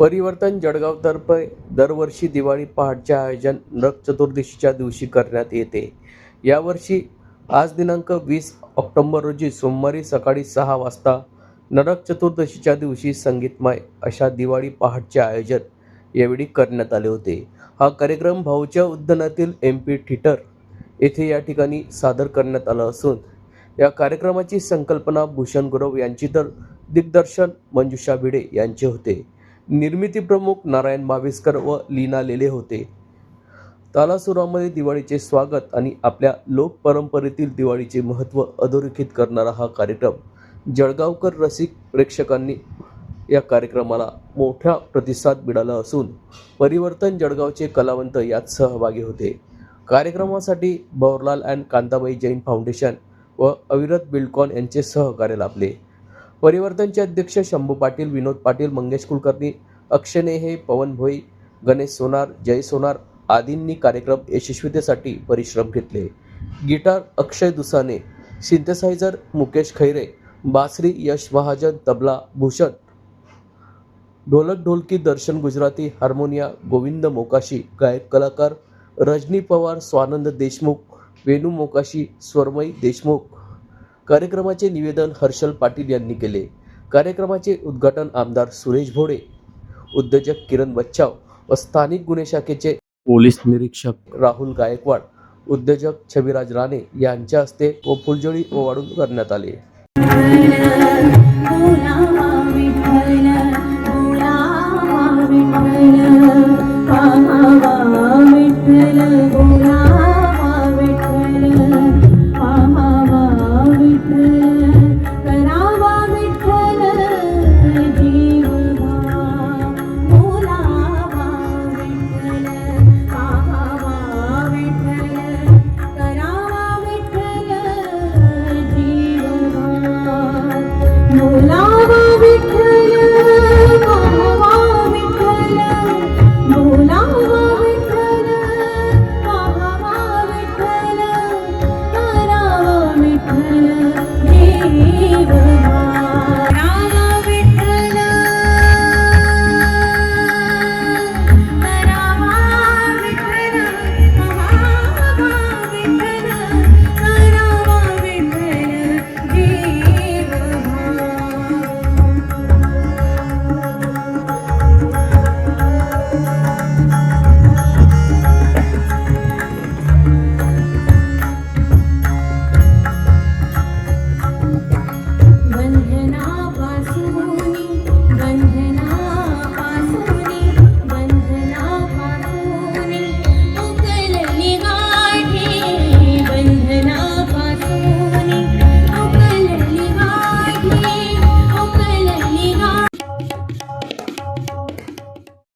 परिवर्तन जळगावतर्फे दरवर्षी दिवाळी पहाटचे आयोजन नरक चतुर्दशीच्या दिवशी करण्यात येते. यावर्षी आज दिनांक वीस ऑक्टोंबर रोजी सोमवारी सकाळी सहा वाजता नरक चतुर्दशीच्या दिवशी संगीतमय अशा दिवाळी पहाटचे आयोजन यावेळी करण्यात आले होते. हा कार्यक्रम भाऊच्या उद्यानातील एम पी थिएटर येथे या ठिकाणी सादर करण्यात आला असून या कार्यक्रमाची संकल्पना भूषण गुरव यांची तर दिग्दर्शन मंजुषा भिडे यांचे होते. निर्मिती प्रमुख नारायण मावेसकर व लीना लेले होते. तालासुरामध्ये दिवाळीचे स्वागत आणि आपल्या लोक परंपरेतील दिवाळीचे महत्त्व अधोरेखित करणारा हा कार्यक्रम जळगावकर रसिक प्रेक्षकांनी या कार्यक्रमाला मोठा प्रतिसाद मिळाला असून परिवर्तन जळगावचे कलावंत यात सहभागी होते. कार्यक्रमासाठी बौरलाल अँड कांताबाई जैन फाउंडेशन व अविरत बिल्डकॉन यांचे सहकार्य लाभले. परिवर्तनचे अध्यक्ष शंभू पाटील विनोद पाटील मंगेश कुलकर्णी अक्षय नेहे पवन भोई गणेश सोनार जय सोनार आदींनी कार्यक्रम यशस्वीतेसाठी परिश्रम घेतले. गिटार अक्षय दुसाने सिंथेसायझर मुकेश खैरे बासरी यश महाजन तबला भूषण ढोलक ढोलकी दर्शन गुजराती हार्मोनिया गोविंद मोकाशी गायक कलाकार रजनी पवार स्वानंद देशमुख वेणू मोकाशी स्वरमयी देशमुख कार्यक्रमाचे निवेदन हर्षल पाटील यांनी केले. कार्यक्रमाचे उद्घाटन आमदार सुरेश भोडे उद्योजक किरण बच्चाव व स्थानिक गुन्हे शाखेचे पोलीस निरीक्षक राहुल गायकवाड उद्योजक छबिराज राणे यांच्या हस्ते व फुलझडी ओवाळून करण्यात आले.